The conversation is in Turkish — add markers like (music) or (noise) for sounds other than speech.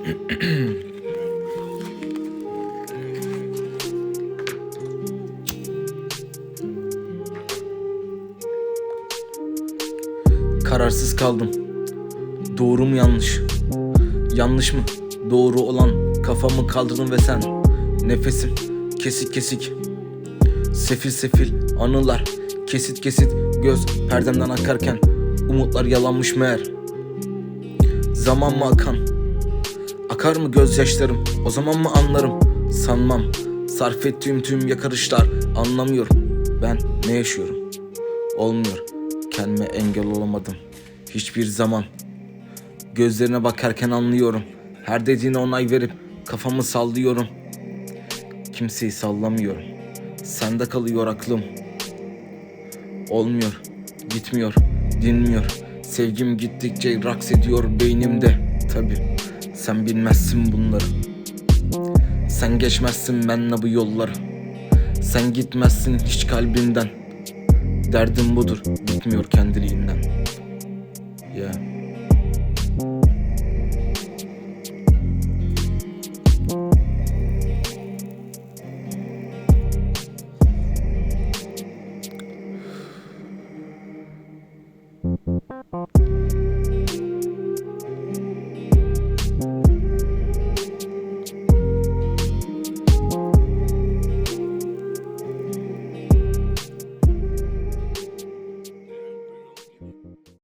(clears throat) Kararsız kaldım. Doğru mu yanlış? Yanlış mı? Doğru olan kafamı kaldırdım ve sen Nefesim kesik kesik Sefil sefil anılar Kesit kesit göz perdemden akarken Umutlar yalanmış meğer Zaman mı akan? Akar mı gözyaşlarım? O zaman mı anlarım? Sanmam. Sarf ettiğim tüm yakarışlar. Anlamıyorum. Ben ne yaşıyorum? Olmuyor. Kendime engel olamadım. Hiçbir zaman. Gözlerine bakarken anlıyorum. Her dediğine onay verip Kafamı sallıyorum. Kimseyi sallamıyorum. Sende kalıyor aklım. Olmuyor. Gitmiyor. Dinmiyor. Sevgim gittikçe raks ediyor beynimde. Tabi sen bilmezsin bunları. Sen geçmezsin benle bu yolları. Sen gitmezsin hiç kalbimden. Derdim budur gitmiyor kendiliğinden. Yeah.